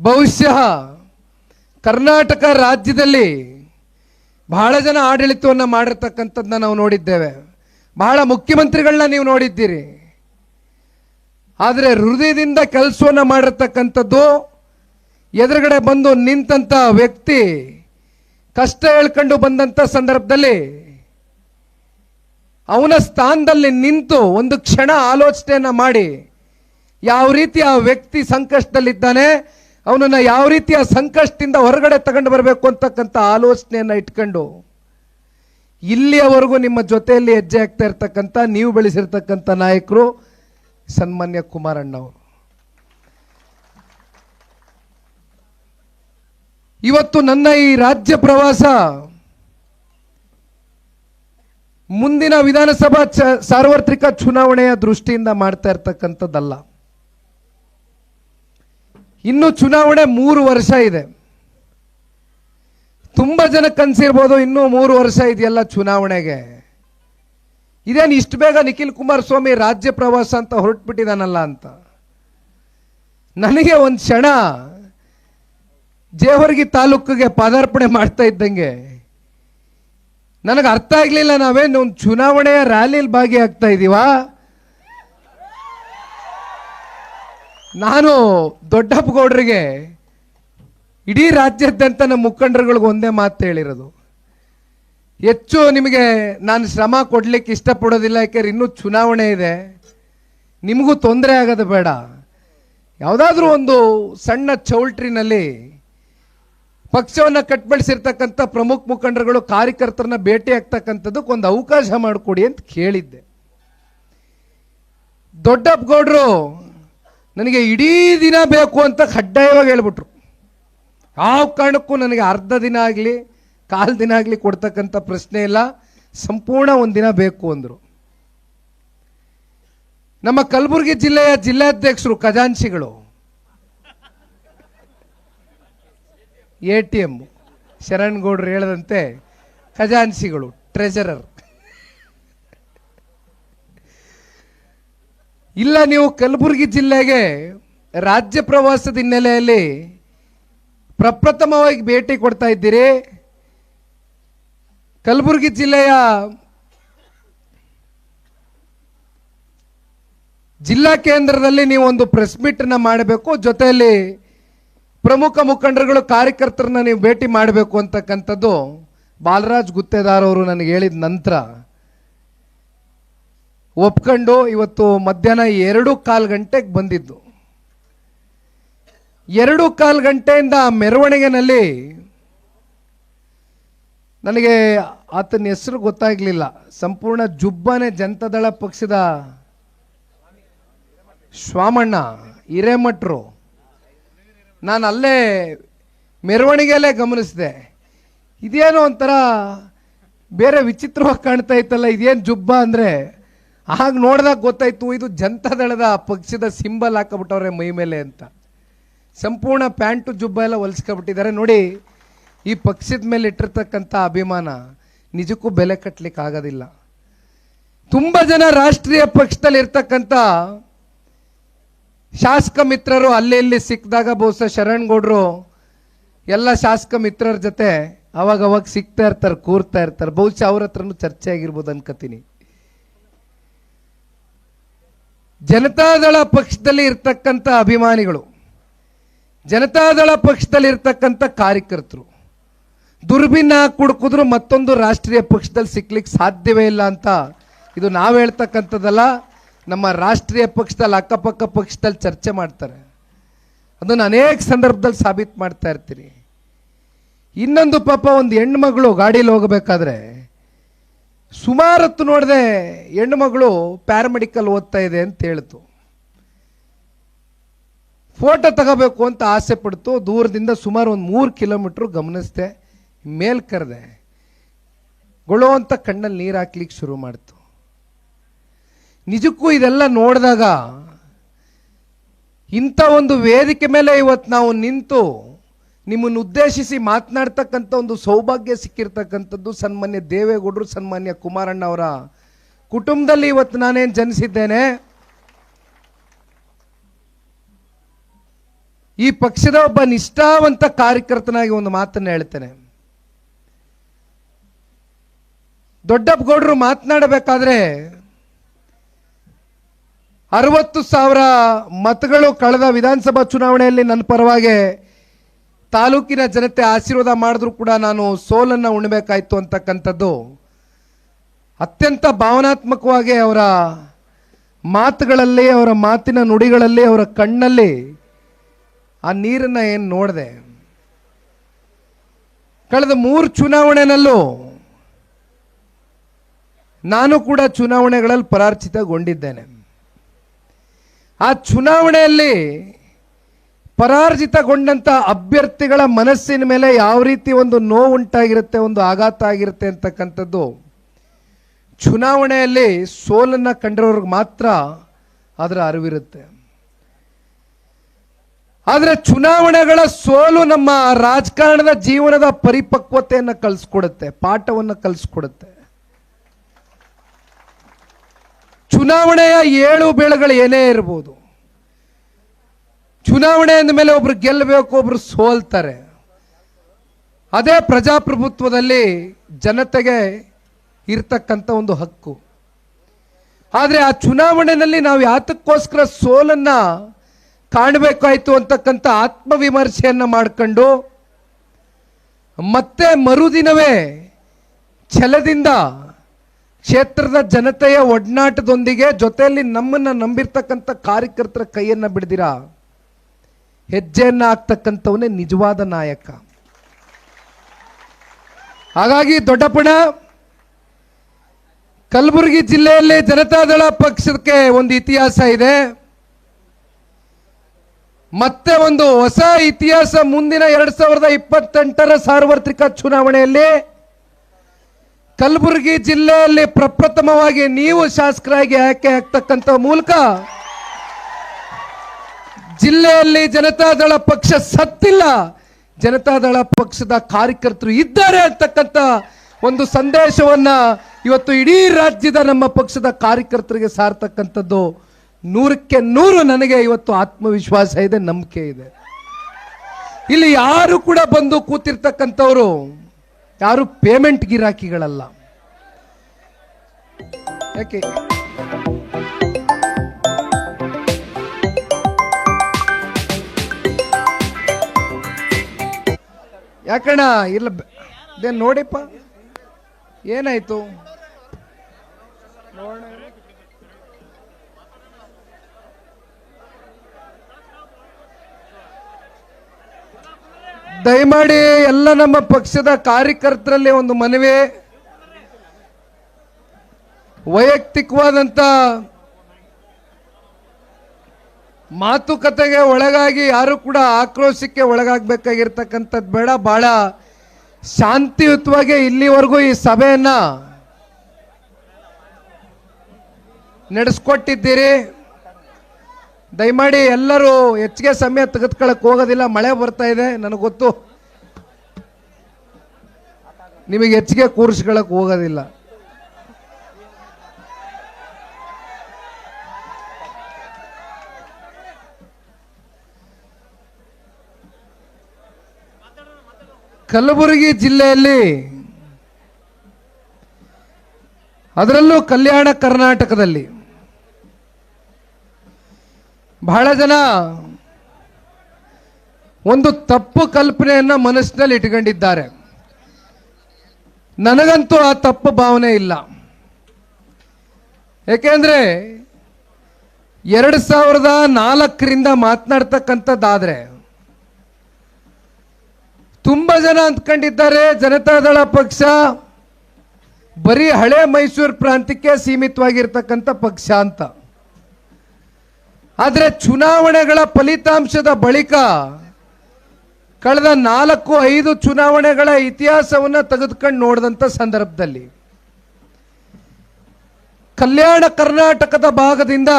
ಬಹುಶಃ ಕರ್ನಾಟಕ ರಾಜ್ಯದಲ್ಲಿ ಬಹಳ ಜನ ಆಡಳಿತವನ್ನು ಮಾಡಿರ್ತಕ್ಕಂಥದ್ದನ್ನ ನಾವು ನೋಡಿದ್ದೇವೆ. ಬಹಳ ಮುಖ್ಯಮಂತ್ರಿಗಳನ್ನ ನೀವು ನೋಡಿದ್ದೀರಿ. ಆದರೆ ಹೃದಯದಿಂದ ಕೆಲಸವನ್ನು ಮಾಡಿರ್ತಕ್ಕಂಥದ್ದು ಎದುರುಗಡೆ ಬಂದು ನಿಂತಂತ ವ್ಯಕ್ತಿ ಕಷ್ಟ ಹೇಳ್ಕೊಂಡು ಬಂದಂಥ ಸಂದರ್ಭದಲ್ಲಿ ಅವನ ಸ್ಥಾನದಲ್ಲಿ ನಿಂತು ಒಂದು ಕ್ಷಣ ಆಲೋಚನೆಯನ್ನು ಮಾಡಿ ಯಾವ ರೀತಿ ಆ ವ್ಯಕ್ತಿ ಸಂಕಷ್ಟದಲ್ಲಿದ್ದಾನೆ ಅವನನ್ನ ಯಾವ ರೀತಿಯ ಸಂಕಷ್ಟದಿಂದ ಹೊರಗಡೆ ತಗೊಂಡು ಬರಬೇಕು ಅಂತಕ್ಕಂಥ ಆಲೋಚನೆಯನ್ನು ಇಟ್ಕೊಂಡು ಇಲ್ಲಿಯವರೆಗೂ ನಿಮ್ಮ ಜೊತೆಯಲ್ಲಿ ಹೆಜ್ಜೆ ಆಗ್ತಾ ಇರ್ತಕ್ಕಂಥ, ನೀವು ಬೆಳೆಸಿರ್ತಕ್ಕಂಥ ನಾಯಕರು ಸನ್ಮಾನ್ಯ ಕುಮಾರಣ್ಣವರು. ಇವತ್ತು ನನ್ನ ಈ ರಾಜ್ಯ ಪ್ರವಾಸ ಮುಂದಿನ ವಿಧಾನಸಭಾ ಸಾರ್ವತ್ರಿಕ ಚುನಾವಣೆಯ ದೃಷ್ಟಿಯಿಂದ ಮಾಡ್ತಾ ಇರ್ತಕ್ಕಂಥದ್ದಲ್ಲ. ಇನ್ನು ಚುನಾವಣೆ ಮೂರು ವರ್ಷ ಇದೆ. ತುಂಬಾ ಜನ ಕನ್ಸಿರ್ಬೋದು ಇನ್ನೂ ಮೂರು ವರ್ಷ ಇದೆಯಲ್ಲ ಚುನಾವಣೆಗೆ. ಇದೇನು ಇಷ್ಟು ಬೇಗ ನಿಖಿಲ್ ಕುಮಾರಸ್ವಾಮಿ ರಾಜ್ಯ ಪ್ರವಾಸ ಅಂತ ಹೊರಟ್ಬಿಟ್ಟಿದಾನಲ್ಲ ಅಂತ. ನನಗೆ ಒಂದು ಕ್ಷಣ ಜೇವರ್ಗಿ ತಾಲೂಕಿಗೆ ಪಾದಾರ್ಪಣೆ ಮಾಡ್ತಾ ಇದ್ದಂಗೆ. ನನಗೆ ಅರ್ಥ ಆಗಲಿಲ್ಲ ನಾವೇನು ಒಂದು ಚುನಾವಣೆಯ ರ್ಯಾಲಿಲಿ ಭಾಗಿಯಾಗ್ತಾ ಇದೀವಾ? ನಾನು ದೊಡ್ಡಪ್ಪ ಗೌಡ್ರಿಗೆ ಇಡೀ ರಾಜ್ಯಾದ್ಯಂತ ನಮ್ಮ ಮುಖಂಡರುಗಳಿಗೆ ಒಂದೇ ಮಾತು ಹೇಳಿರೋದು. ಹೆಚ್ಚು ನಿಮಗೆ ನಾನು ಶ್ರಮ ಕೊಡಲಿಕ್ಕೆ ಇಷ್ಟಪಡೋದಿಲ್ಲ, ಯಾಕೆಂದ್ರೆ ಇನ್ನೂ ಚುನಾವಣೆ ಇದೆ. ನಿಮಗೂ ತೊಂದರೆ ಆಗೋದು ಬೇಡ. ಯಾವುದಾದ್ರೂ ಒಂದು ಸಣ್ಣ ಚೌಲ್ಟ್ರಿನಲ್ಲಿ ಪಕ್ಷವನ್ನು ಕಟ್ಬಳಿಸಿರ್ತಕ್ಕಂಥ ಪ್ರಮುಖ ಮುಖಂಡರುಗಳು, ಕಾರ್ಯಕರ್ತರನ್ನ ಭೇಟಿ ಆಗ್ತಕ್ಕಂಥದ್ದಕ್ಕೆ ಒಂದು ಅವಕಾಶ ಮಾಡಿಕೊಡಿ ಅಂತ ಕೇಳಿದ್ದೆ. ದೊಡ್ಡಪ್ಪ ಗೌಡ್ರು ನನಗೆ ಇಡೀ ದಿನ ಬೇಕು ಅಂತ ಕಡ್ಡಾಯವಾಗಿ ಹೇಳ್ಬಿಟ್ರು. ಯಾವ ಕಾರಣಕ್ಕೂ ನನಗೆ ಅರ್ಧ ದಿನ ಆಗಲಿ, ಕಾಲು ದಿನ ಆಗಲಿ ಕೊಡ್ತಕ್ಕಂಥ ಪ್ರಶ್ನೆ ಇಲ್ಲ. ಸಂಪೂರ್ಣ ಒಂದು ದಿನ ಬೇಕು ಅಂದರು. ನಮ್ಮ ಕಲಬುರಗಿ ಜಿಲ್ಲೆಯ ಜಿಲ್ಲಾಧ್ಯಕ್ಷರು ಖಜಾನ್ಸಿಗಳು ಎ ಟಿ ಎಂ ಶರಣ್ ಗೌಡ್ರು ಹೇಳದಂತೆ ಖಜಾನ್ಸಿಗಳು ಟ್ರೆಜರರ್ ಇಲ್ಲ, ನೀವು ಕಲಬುರಗಿ ಜಿಲ್ಲೆಗೆ ರಾಜ್ಯ ಪ್ರವಾಸದ ಹಿನ್ನೆಲೆಯಲ್ಲಿ ಪ್ರಪ್ರಥಮವಾಗಿ ಭೇಟಿ ಕೊಡ್ತಾ ಇದ್ದೀರಿ. ಕಲಬುರಗಿ ಜಿಲ್ಲೆಯ ಜಿಲ್ಲಾ ಕೇಂದ್ರದಲ್ಲಿ ನೀವು ಒಂದು ಪ್ರೆಸ್ ಮೀಟನ್ನು ಮಾಡಬೇಕು. ಜೊತೆಯಲ್ಲಿ ಪ್ರಮುಖ ಮುಖಂಡರುಗಳು, ಕಾರ್ಯಕರ್ತರನ್ನ ನೀವು ಭೇಟಿ ಮಾಡಬೇಕು ಅಂತಕ್ಕಂಥದ್ದು. ಬಾಲರಾಜ್ ಗುತ್ತೇದಾರ್ ಅವರು ನನಗೆ ಹೇಳಿದ ನಂತರ ಒಪ್ಕೊಂಡು ಇವತ್ತು ಮಧ್ಯಾಹ್ನ ಎರಡು ಕಾಲು ಗಂಟೆಗೆ ಬಂದಿದ್ದು. ಎರಡು ಕಾಲು ಗಂಟೆಯಿಂದ ಮೆರವಣಿಗೆನಲ್ಲಿ ನನಗೆ ಆತನ ಹೆಸರು ಗೊತ್ತಾಗಲಿಲ್ಲ. ಸಂಪೂರ್ಣ ಜುಬ್ಬನೆ ಜನತಾದಳ ಪಕ್ಷದ ಶ್ವಾಮಣ್ಣ, ಹಿರೇಮಠರು. ನಾನು ಅಲ್ಲೇ ಮೆರವಣಿಗೆಯಲ್ಲೇ ಗಮನಿಸಿದೆ. ಇದೇನೋ ಒಂಥರ ಬೇರೆ ವಿಚಿತ್ರವಾಗಿ ಕಾಣ್ತಾ ಇತ್ತಲ್ಲ, ಇದೇನು ಜುಬ್ಬ ಅಂದರೆ ಆಗ ನೋಡಿದಾಗ ಗೊತ್ತಾಯ್ತು, ಇದು ಜನತಾದಳದ ಪಕ್ಷದ ಸಿಂಬಲ್ ಹಾಕಬಿಟ್ಟವ್ರೆ ಮೈ ಮೇಲೆ ಅಂತ. ಸಂಪೂರ್ಣ ಪ್ಯಾಂಟು ಜುಬ್ಬ ಎಲ್ಲ ಹೊಲಿಸ್ಕೊಬಿಟ್ಟಿದ್ದಾರೆ. ನೋಡಿ, ಈ ಪಕ್ಷದ ಮೇಲೆ ಇಟ್ಟಿರ್ತಕ್ಕಂಥ ಅಭಿಮಾನ ನಿಜಕ್ಕೂ ಬೆಲೆ ಕಟ್ಟಲಿಕ್ಕೆ ಆಗೋದಿಲ್ಲ. ತುಂಬ ಜನ ರಾಷ್ಟ್ರೀಯ ಪಕ್ಷದಲ್ಲಿ ಇರ್ತಕ್ಕಂಥ ಶಾಸಕ ಮಿತ್ರರು ಅಲ್ಲಿ ಇಲ್ಲಿ ಸಿಕ್ಕಿದಾಗ ಬಹುಶಃ ಶರಣ್ಗೌಡರು ಎಲ್ಲ ಶಾಸಕ ಮಿತ್ರರ ಜೊತೆ ಅವಾಗ ಸಿಗ್ತಾ ಇರ್ತಾರೆ, ಕೂರ್ತಾ ಇರ್ತಾರೆ. ಬಹುಶಃ ಅವ್ರ ಹತ್ರನೂ ಚರ್ಚೆ ಆಗಿರ್ಬೋದು ಅನ್ಕೋತೀನಿ. ಜನತಾದಳ ಪಕ್ಷದಲ್ಲಿ ಇರ್ತಕ್ಕಂಥ ಅಭಿಮಾನಿಗಳು, ಜನತಾದಳ ಪಕ್ಷದಲ್ಲಿ ಇರ್ತಕ್ಕಂಥ ಕಾರ್ಯಕರ್ತರು, ದುರ್ಬಿನ್ನ ಕುಡ್ಕಿದ್ರು ಮತ್ತೊಂದು ರಾಷ್ಟ್ರೀಯ ಪಕ್ಷದಲ್ಲಿ ಸಿಕ್ಲಿಕ್ಕೆ ಸಾಧ್ಯವೇ ಇಲ್ಲ ಅಂತ ಇದು ನಾವು ಹೇಳ್ತಕ್ಕಂಥದ್ದಲ್ಲ. ನಮ್ಮ ರಾಷ್ಟ್ರೀಯ ಪಕ್ಷದಲ್ಲಿ, ಅಕ್ಕಪಕ್ಕ ಪಕ್ಷದಲ್ಲಿ ಚರ್ಚೆ ಮಾಡ್ತಾರೆ. ಅದನ್ನು ಅನೇಕ ಸಂದರ್ಭದಲ್ಲಿ ಸಾಬೀತು ಮಾಡ್ತಾ ಇರ್ತೀನಿ ಇನ್ನೊಂದು ಪಾಪ ಒಂದು ಹೆಣ್ಮಗಳು ಗಾಡೀಲಿ ಹೋಗಬೇಕಾದ್ರೆ ಸುಮಾರು ನೋಡಿದೆ ನೋಡಿದೆ ಹೆಣ್ಮಗಳು ಪ್ಯಾರಾಮೆಡಿಕಲ್ ಓದ್ತಾ ಇದೆ ಅಂತ ಹೇಳ್ತು. ಫೋಟೋ ತಗೋಬೇಕು ಅಂತ ಆಸೆ ಪಡ್ತು, ದೂರದಿಂದ ಸುಮಾರು ಒಂದು ಮೂರು ಕಿಲೋಮೀಟ್ರ್ ಗಮನಿಸ್ದೆ, ಮೇಲ್ ಕರೆದೆ. ಗೊಳೋ ಅಂತ ಕಣ್ಣಲ್ಲಿ ನೀರು ಹಾಕ್ಲಿಕ್ಕೆ ಶುರು ಮಾಡ್ತು. ನಿಜಕ್ಕೂ ಇದೆಲ್ಲ ನೋಡಿದಾಗ ಇಂಥ ಒಂದು ವೇದಿಕೆ ಮೇಲೆ ಇವತ್ತು ನಾವು ನಿಂತು ನಿಮ್ಮನ್ನು ಉದ್ದೇಶಿಸಿ ಮಾತನಾಡ್ತಕ್ಕಂಥ ಒಂದು ಸೌಭಾಗ್ಯ ಸಿಕ್ಕಿರ್ತಕ್ಕಂಥದ್ದು ಸನ್ಮಾನ್ಯ ದೇವೇಗೌಡರು, ಸನ್ಮಾನ್ಯ ಕುಮಾರಣ್ಣ ಅವರ ಕುಟುಂಬದಲ್ಲಿ ಇವತ್ತು ನಾನೇನು ಜನಿಸಿದ್ದೇನೆ. ಈ ಪಕ್ಷದ ಒಬ್ಬ ನಿಷ್ಠಾವಂತ ಕಾರ್ಯಕರ್ತನಾಗಿ ಒಂದು ಮಾತನ್ನು ಹೇಳ್ತೇನೆ. ದೊಡ್ಡಪ್ಪ ಗೌಡರು ಮಾತನಾಡಬೇಕಾದ್ರೆ ಅರವತ್ತು ಸಾವಿರ ಮತಗಳು ಕಳೆದ ವಿಧಾನಸಭಾ ಚುನಾವಣೆಯಲ್ಲಿ ನನ್ನ ಪರವಾಗಿ ತಾಲೂಕಿನ ಜನತೆ ಆಶೀರ್ವಾದ ಮಾಡಿದ್ರು ಕೂಡ ನಾನು ಸೋಲನ್ನ ಉಣ್ಬೇಕಾಯ್ತು ಅಂತಕ್ಕಂಥದ್ದು. ಅತ್ಯಂತ ಭಾವನಾತ್ಮಕವಾಗಿ ಅವರ ಮಾತುಗಳಲ್ಲಿ, ಅವರ ಮಾತಿನ ನುಡಿಗಳಲ್ಲಿ, ಅವರ ಕಣ್ಣಲ್ಲಿ ಆ ನೀರನ್ನು ಏನು ನೋಡಿದೆ. ಕಳೆದ ಮೂರು ಚುನಾವಣೆನಲ್ಲೂ ನಾನು ಕೂಡ ಚುನಾವಣೆಗಳಲ್ಲಿ ಪರಾರ್ಚಿತಗೊಂಡಿದ್ದೇನೆ. ಆ ಚುನಾವಣೆಯಲ್ಲಿ ಪರಾರ್ಜಿತಗೊಂಡಂತ ಅಭ್ಯರ್ಥಿಗಳ ಮನಸ್ಸಿನ ಮೇಲೆ ಯಾವ ರೀತಿ ಒಂದು ನೋವುಂಟಾಗಿರುತ್ತೆ, ಒಂದು ಆಘಾತ ಆಗಿರುತ್ತೆ ಅಂತಕ್ಕಂಥದ್ದು, ಚುನಾವಣೆಯಲ್ಲಿ ಸೋಲನ್ನ ಕಂಡಿರೋರ್ಗೆ ಮಾತ್ರ ಅದರ ಅರಿವಿರುತ್ತೆ. ಆದರೆ ಚುನಾವಣೆಗಳ ಸೋಲು ನಮ್ಮ ರಾಜಕಾರಣದ ಜೀವನದ ಪರಿಪಕ್ವತೆಯನ್ನು ಕಲಿಸ್ಕೊಡುತ್ತೆ ಪಾಠವನ್ನು ಕಲಿಸ್ಕೊಡುತ್ತೆ ಚುನಾವಣೆಯ ಏಳು ಬೇಳೆಗಳು ಏನೇ ಇರ್ಬೋದು ಚುನಾವಣೆ ಅಂದ ಮೇಲೆ ಒಬ್ರು ಗೆಲ್ಲಬೇಕು, ಒಬ್ರು ಸೋಲ್ತಾರೆ. ಅದೇ ಪ್ರಜಾಪ್ರಭುತ್ವದಲ್ಲಿ ಜನತೆಗೆ ಇರ್ತಕ್ಕಂಥ ಒಂದು ಹಕ್ಕು. ಆದರೆ ಆ ಚುನಾವಣೆಯಲ್ಲಿ ನಾವು ಯಾತಕ್ಕೋಸ್ಕರ ಸೋಲನ್ನ ಕಾಣಬೇಕಾಯ್ತು ಅಂತಕ್ಕಂಥ ಆತ್ಮವಿಮರ್ಶೆಯನ್ನ ಮಾಡ್ಕೊಂಡು ಮತ್ತೆ ಮರುದಿನವೇ ಛಲದಿಂದ ಕ್ಷೇತ್ರದ ಜನತೆಯ ಒಡನಾಟದೊಂದಿಗೆ ಜೊತೆಯಲ್ಲಿ ನಮ್ಮನ್ನ ನಂಬಿರ್ತಕ್ಕಂಥ ಕಾರ್ಯಕರ್ತರ ಕೈಯನ್ನ ಬಿಡ್ದಿರ? ಹೆಜ್ಜೆಯನ್ನ ಹಾಕ್ತಕ್ಕಂಥವನೇ ನಿಜವಾದ ನಾಯಕ. ಹಾಗಾಗಿ ದೊಡ್ಡಪ್ಪಣ ಕಲಬುರಗಿ ಜಿಲ್ಲೆಯಲ್ಲಿ ಜನತಾದಳ ಪಕ್ಷಕ್ಕೆ ಒಂದು ಇತಿಹಾಸ ಇದೆ. ಮತ್ತೆ ಒಂದು ಹೊಸ ಇತಿಹಾಸ ಮುಂದಿನ ಎರಡ್ ಸಾವಿರದ ಇಪ್ಪತ್ತೆಂಟರ ಸಾರ್ವತ್ರಿಕ ಚುನಾವಣೆಯಲ್ಲಿ ಕಲಬುರಗಿ ಜಿಲ್ಲೆಯಲ್ಲಿ ಪ್ರಪ್ರಥಮವಾಗಿ ನೀವು ಶಾಸಕರಾಗಿ ಆಯ್ಕೆ ಆಗ್ತಕ್ಕಂಥ ಮೂಲಕ ಜಿಲ್ಲೆಯಲ್ಲಿ ಜನತಾದಳ ಪಕ್ಷ ಸತ್ತಿಲ್ಲ. ಜನತಾದಳ ಪಕ್ಷದ ಕಾರ್ಯಕರ್ತರು ಇದ್ದಾರೆ ಅಂತಕ್ಕಂಥ ಒಂದು ಸಂದೇಶವನ್ನ ಇವತ್ತು ಇಡೀ ರಾಜ್ಯದ ನಮ್ಮ ಪಕ್ಷದ ಕಾರ್ಯಕರ್ತರಿಗೆ ಸಾರ್ತಕ್ಕಂಥದ್ದು ನೂರಕ್ಕೆ ನೂರು ನನಗೆ ಇವತ್ತು ಆತ್ಮವಿಶ್ವಾಸ ಇದೆ, ನಂಬಿಕೆ ಇದೆ. ಇಲ್ಲಿ ಯಾರು ಕೂಡ ಬಂದು ಕೂತಿರ್ತಕ್ಕಂಥವ್ರು ಯಾರು ಪೇಮೆಂಟ್ ಗಿರಾಕಿಗಳಲ್ಲ. ಯಾಕೆ? ಯಾಕಣ್ಣ ಇಲ್ಲ ಅದೇ ನೋಡಿಪ್ಪ? ಏನಾಯ್ತು? ದಯಮಾಡಿ ಎಲ್ಲ ನಮ್ಮ ಪಕ್ಷದ ಕಾರ್ಯಕರ್ತರಲ್ಲಿ ಒಂದು ಮನವಿ. ವೈಯಕ್ತಿಕವಾದಂತ ಮಾತುಕತೆಗೆ ಒಳಗಾಗಿ ಯಾರು ಕೂಡ ಆಕ್ರೋಶಕ್ಕೆ ಒಳಗಾಗಬೇಕಾಗಿರ್ತಕ್ಕಂಥದ್ದು ಬೇಡ. ಬಹಳ ಶಾಂತಿಯುತವಾಗಿ ಇಲ್ಲಿವರೆಗೂ ಈ ಸಭೆಯನ್ನ ನಡೆಸ್ಕೊಟ್ಟಿದ್ದೀರಿ. ದಯಮಾಡಿ ಎಲ್ಲರೂ ಹೆಚ್ಚಿಗೆ ಸಮಯ ತೆಗೆದುಕೊಳ್ಳಕ್ಕೆ ಹೋಗೋದಿಲ್ಲ. ಮಳೆ ಬರ್ತಾ ಇದೆ, ನನಗೆ ಗೊತ್ತು. ನಿಮಗೆ ಹೆಚ್ಚಿಗೆ ಕೂರಿಸ್ಕೊಳ್ಳಕ್ಕೆ ಹೋಗೋದಿಲ್ಲ. ಕಲಬುರಗಿ ಜಿಲ್ಲೆಯಲ್ಲಿ ಅದರಲ್ಲೂ ಕಲ್ಯಾಣ ಕರ್ನಾಟಕದಲ್ಲಿ ಬಹಳ ಜನ ಒಂದು ತಪ್ಪು ಕಲ್ಪನೆಯನ್ನ ಮನಸ್ಸಿನಲ್ಲಿ ಇಟ್ಕೊಂಡಿದ್ದಾರೆ. ನನಗಂತೂ ಆ ತಪ್ಪು ಭಾವನೆ ಇಲ್ಲ. ಏಕೆಂದರೆ ಎರಡು ಸಾವಿರದ ನಾಲ್ಕರಿಂದ ಮಾತನಾಡ್ತಕ್ಕಂಥದ್ದಾದ್ರೆ ತುಂಬಾ ಜನ ಅಂದ್ಕೊಂಡಿದ್ದಾರೆ ಜನತಾದಳ ಪಕ್ಷ. ಬರೀ ಹಳೆ ಮೈಸೂರು ಪ್ರಾಂತ್ಯಕ್ಕೆ ಸೀಮಿತವಾಗಿರ್ತಕ್ಕಂಥ ಪಕ್ಷ ಅಂತ. ಆದರೆ ಚುನಾವಣೆಗಳ ಫಲಿತಾಂಶದ ಬಳಿಕ ಕಳೆದ ನಾಲ್ಕು, ಐದು ಚುನಾವಣೆಗಳ ಇತಿಹಾಸವನ್ನ ತೆಗೆದುಕೊಂಡು ನೋಡಿದಂಥ ಸಂದರ್ಭದಲ್ಲಿ ಕಲ್ಯಾಣ ಕರ್ನಾಟಕದ ಭಾಗದಿಂದ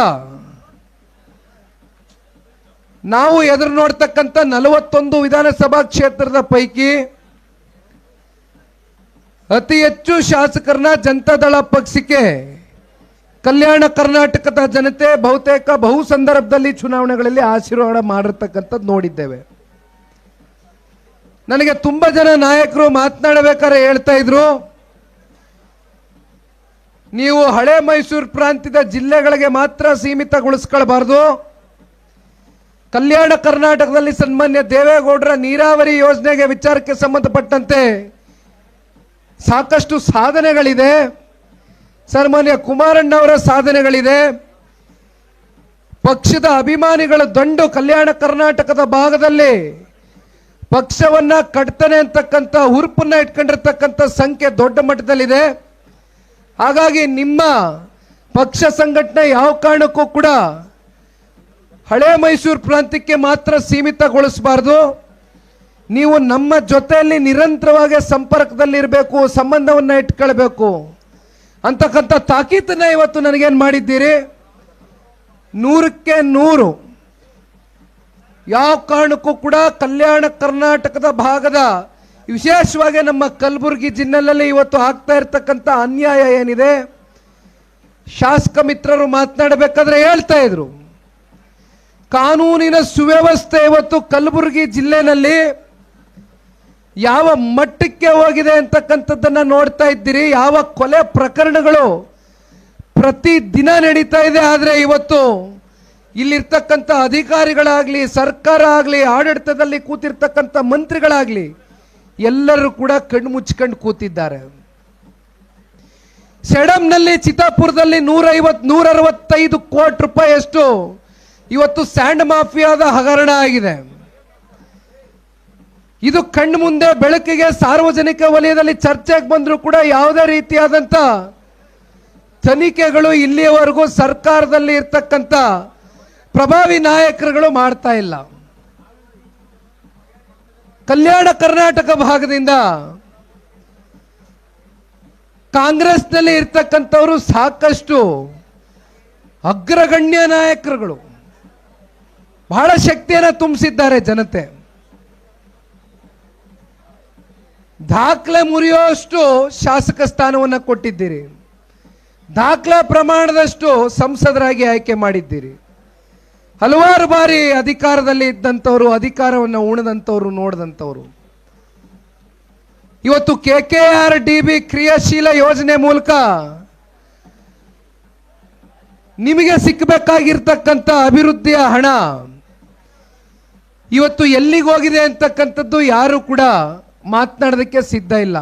ನಾವು ಎದುರು ನೋಡ್ತಕ್ಕಂಥ ನಲವತ್ತೊಂದು ವಿಧಾನಸಭಾ ಕ್ಷೇತ್ರದ ಪೈಕಿ ಅತಿ ಹೆಚ್ಚು ಶಾಸಕರನ್ನ ಜನತಾದಳ ಪಕ್ಷಕ್ಕೆ ಕಲ್ಯಾಣ ಕರ್ನಾಟಕದ ಜನತೆ ಬಹುತೇಕ ಬಹು ಸಂದರ್ಭದಲ್ಲಿ ಚುನಾವಣೆಗಳಲ್ಲಿ ಆಶೀರ್ವಾದ ಮಾಡಿರ್ತಕ್ಕಂಥದ್ದು ನೋಡಿದ್ದೇವೆ. ನನಗೆ ತುಂಬಾ ಜನ ನಾಯಕರು ಮಾತನಾಡಬೇಕಾದ್ರೆ ಹೇಳ್ತಾ ಇದ್ರು, ನೀವು ಹಳೆ ಮೈಸೂರು ಪ್ರಾಂತ್ಯದ ಜಿಲ್ಲೆಗಳಿಗೆ ಮಾತ್ರ ಸೀಮಿತಗೊಳಿಸ್ಕೊಳ್ಬಾರ್ದು. ಕಲ್ಯಾಣ ಕರ್ನಾಟಕದಲ್ಲಿ ಸನ್ಮಾನ್ಯ ದೇವೇಗೌಡರ ನೀರಾವರಿ ಯೋಜನೆಗೆ ವಿಚಾರಕ್ಕೆ ಸಂಬಂಧಪಟ್ಟಂತೆ ಸಾಕಷ್ಟು ಸಾಧನೆಗಳಿದೆ. ಸನ್ಮಾನ್ಯ ಕುಮಾರಣ್ಣವರ ಸಾಧನೆಗಳಿದೆ. ಪಕ್ಷದ ಅಭಿಮಾನಿಗಳ ದಂಡು ಕಲ್ಯಾಣ ಕರ್ನಾಟಕದ ಭಾಗದಲ್ಲಿ ಪಕ್ಷವನ್ನ ಕಟ್ತಾನೆ ಅಂತಕ್ಕಂಥ, ಹುರುಪನ್ನ ಇಟ್ಕೊಂಡಿರ್ತಕ್ಕಂಥ ಸಂಖ್ಯೆ ದೊಡ್ಡ ಮಟ್ಟದಲ್ಲಿದೆ. ಹಾಗಾಗಿ ನಿಮ್ಮ ಪಕ್ಷ ಸಂಘಟನೆ ಯಾವ ಕಾರಣಕ್ಕೂ ಕೂಡ ಹಳೆ ಮೈಸೂರು ಪ್ರಾಂತ್ಯಕ್ಕೆ ಮಾತ್ರ ಸೀಮಿತಗೊಳಿಸಬಾರ್ದು. ನೀವು ನಮ್ಮ ಜೊತೆಯಲ್ಲಿ ನಿರಂತರವಾಗಿ ಸಂಪರ್ಕದಲ್ಲಿರಬೇಕು, ಸಂಬಂಧವನ್ನು ಇಟ್ಕೊಳ್ಬೇಕು. ಅಂತಕ್ಕಂಥ ತಾಕೀತನ್ನ ಇವತ್ತು ನನಗೇನು ಮಾಡಿದ್ದೀರಿ? ನೂರಕ್ಕೆ ನೂರು. ಯಾವ ಕಾರಣಕ್ಕೂ ಕೂಡ ಕಲ್ಯಾಣ ಕರ್ನಾಟಕದ ಭಾಗದ, ವಿಶೇಷವಾಗಿ ನಮ್ಮ ಕಲಬುರಗಿ ಜಿಲ್ಲೆಯಲ್ಲಿ ಇವತ್ತು ಆಗ್ತಾ ಇರತಕ್ಕಂಥ ಅನ್ಯಾಯ ಏನಿದೆ? ಶಾಸಕ ಮಿತ್ರರು ಮಾತನಾಡಬೇಕಾದ್ರೆ ಹೇಳ್ತಾ ಇದ್ರು. ಕಾನೂನಿನ ಸುವ್ಯವಸ್ಥೆ ಇವತ್ತು ಕಲಬುರಗಿ ಜಿಲ್ಲೆನಲ್ಲಿ ಯಾವ ಮಟ್ಟಕ್ಕೆ ಹೋಗಿದೆ ಅಂತಕ್ಕಂಥದ್ದನ್ನ ನೋಡ್ತಾ ಇದ್ದೀರಿ. ಯಾವ ಕೊಲೆ ಪ್ರಕರಣಗಳು ಪ್ರತಿ ದಿನ ನಡೀತಾ ಇದೆ. ಆದರೆ ಇವತ್ತು ಇಲ್ಲಿರ್ತಕ್ಕಂಥ ಅಧಿಕಾರಿಗಳಾಗ್ಲಿ, ಸರ್ಕಾರ ಆಗಲಿ, ಆಡಳಿತದಲ್ಲಿ ಕೂತಿರ್ತಕ್ಕಂಥ ಮಂತ್ರಿಗಳಾಗಲಿ ಎಲ್ಲರೂ ಕೂಡ ಕಣ್ಣು ಮುಚ್ಕೊಂಡು ಕೂತಿದ್ದಾರೆ. ಸೆಡಂನಲ್ಲಿ ಚಿತಾಪುರದಲ್ಲಿ ನೂರೈವತ್ ನೂರ ಅರವತ್ತೈದು ಕೋಟಿ ರೂಪಾಯಿಯಷ್ಟು ಇವತ್ತು ಸ್ಯಾಂಡ್ ಮಾಫಿಯಾದ ಹಗರಣ ಆಗಿದೆ. ಇದು ಕಣ್ಣು ಮುಂದೆ ಬೆಳಕಿಗೆ ಸಾರ್ವಜನಿಕ ವಲಯದಲ್ಲಿ ಚರ್ಚೆಗೆ ಬಂದರೂ ಕೂಡ ಯಾವುದೇ ರೀತಿಯಾದಂಥ ತನಿಖೆಗಳು ಇಲ್ಲಿಯವರೆಗೂ ಸರ್ಕಾರದಲ್ಲಿ ಇರ್ತಕ್ಕಂಥ ಪ್ರಭಾವಿ ನಾಯಕರುಗಳು ಮಾಡ್ತಾ ಇಲ್ಲ. ಕಲ್ಯಾಣ ಕರ್ನಾಟಕ ಭಾಗದಿಂದ ಕಾಂಗ್ರೆಸ್ನಲ್ಲಿ ಇರ್ತಕ್ಕಂಥವರು ಸಾಕಷ್ಟು ಅಗ್ರಗಣ್ಯ ನಾಯಕರುಗಳು. ಬಹಳ ಶಕ್ತಿಯನ್ನು ತುಂಬಿಸಿದ್ದಾರೆ ಜನತೆ. ದಾಖಲೆ ಮುರಿಯುವಷ್ಟು ಶಾಸಕ ಸ್ಥಾನವನ್ನು ಕೊಟ್ಟಿದ್ದೀರಿ. ದಾಖಲೆ ಪ್ರಮಾಣದಷ್ಟು ಸಂಸದರಾಗಿ ಆಯ್ಕೆ ಮಾಡಿದ್ದೀರಿ. ಹಲವಾರು ಬಾರಿ ಅಧಿಕಾರದಲ್ಲಿ ಇದ್ದಂಥವ್ರು, ಅಧಿಕಾರವನ್ನು ಉಣದಂಥವ್ರು, ನೋಡಿದಂಥವ್ರು. ಇವತ್ತು K K R D B ಕ್ರಿಯಾಶೀಲ ಯೋಜನೆ ಮೂಲಕ ನಿಮಗೆ ಸಿಕ್ಕಬೇಕಾಗಿರ್ತಕ್ಕಂಥ ಅಭಿವೃದ್ಧಿಯ ಹಣ ಇವತ್ತು ಎಲ್ಲಿಗೆ ಹೋಗಿದೆ ಅಂತಕ್ಕಂಥದ್ದು ಯಾರು ಕೂಡ ಮಾತನಾಡೋದಕ್ಕೆ ಸಿದ್ಧ ಇಲ್ಲ.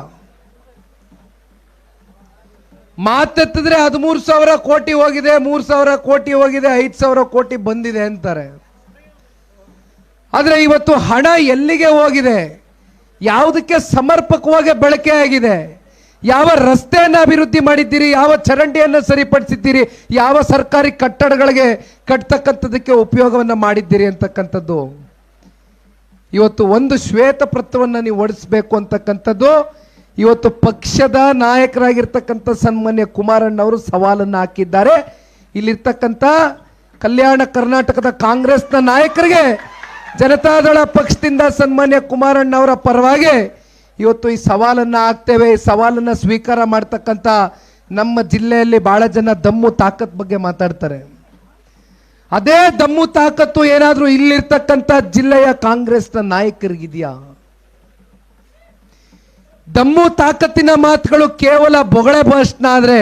ಮಾತೆತ್ತಿದ್ರೆ ಹದಿಮೂರು ಸಾವಿರ ಕೋಟಿ ಹೋಗಿದೆ, ಮೂರು ಸಾವಿರ ಕೋಟಿ ಹೋಗಿದೆ, ಐದು ಸಾವಿರ ಕೋಟಿ ಬಂದಿದೆ ಅಂತಾರೆ. ಆದರೆ ಇವತ್ತು ಹಣ ಎಲ್ಲಿಗೆ ಹೋಗಿದೆ? ಯಾವುದಕ್ಕೆ ಸಮರ್ಪಕವಾಗಿ ಬಳಕೆ ಆಗಿದೆ? ಯಾವ ರಸ್ತೆಯನ್ನು ಅಭಿವೃದ್ಧಿ ಮಾಡಿದ್ದೀರಿ? ಯಾವ ಚರಂಡಿಯನ್ನು ಸರಿಪಡಿಸಿದ್ದೀರಿ? ಯಾವ ಸರ್ಕಾರಿ ಕಟ್ಟಡಗಳಿಗೆ ಕಟ್ತಕ್ಕಂಥದ್ದಕ್ಕೆ ಉಪಯೋಗವನ್ನು ಮಾಡಿದ್ದೀರಿ ಅಂತಕ್ಕಂಥದ್ದು. ಇವತ್ತು ಒಂದು ಶ್ವೇತ ಪತ್ರವನ್ನು ನೀವು ಒಡಿಸ್ಬೇಕು ಅಂತಕ್ಕಂಥದ್ದು, ಇವತ್ತು ಪಕ್ಷದ ನಾಯಕರಾಗಿರ್ತಕ್ಕಂಥ ಸನ್ಮಾನ್ಯ ಕುಮಾರಣ್ಣವರು ಸವಾಲನ್ನು ಹಾಕಿದ್ದಾರೆ. ಇಲ್ಲಿರ್ತಕ್ಕಂಥ ಕಲ್ಯಾಣ ಕರ್ನಾಟಕದ ಕಾಂಗ್ರೆಸ್ನ ನಾಯಕರಿಗೆ ಜನತಾದಳ ಪಕ್ಷದಿಂದ ಸನ್ಮಾನ್ಯ ಕುಮಾರಣ್ಣವರ ಪರವಾಗಿ ಇವತ್ತು ಈ ಸವಾಲನ್ನು ಹಾಕ್ತೇವೆ. ಈ ಸವಾಲನ್ನ ಸ್ವೀಕಾರ ಮಾಡ್ತಕ್ಕಂಥ ನಮ್ಮ ಜಿಲ್ಲೆಯಲ್ಲಿ ಬಹಳ ಜನ ದಮ್ಮು ತಾಕತ್ ಬಗ್ಗೆ ಮಾತಾಡ್ತಾರೆ. ಅದೇ ದಮ್ಮು ತಾಕತ್ತು ಏನಾದರೂ ಇಲ್ಲಿರ್ತಕ್ಕಂಥ ಜಿಲ್ಲೆಯ ಕಾಂಗ್ರೆಸ್ನ ನಾಯಕರಿಗಿದೆಯಾ? ದಮ್ಮು ತಾಕತ್ತಿನ ಮಾತುಗಳು ಕೇವಲ ಬೊಗಳೆ ಭಾಷಣ ಆದರೆ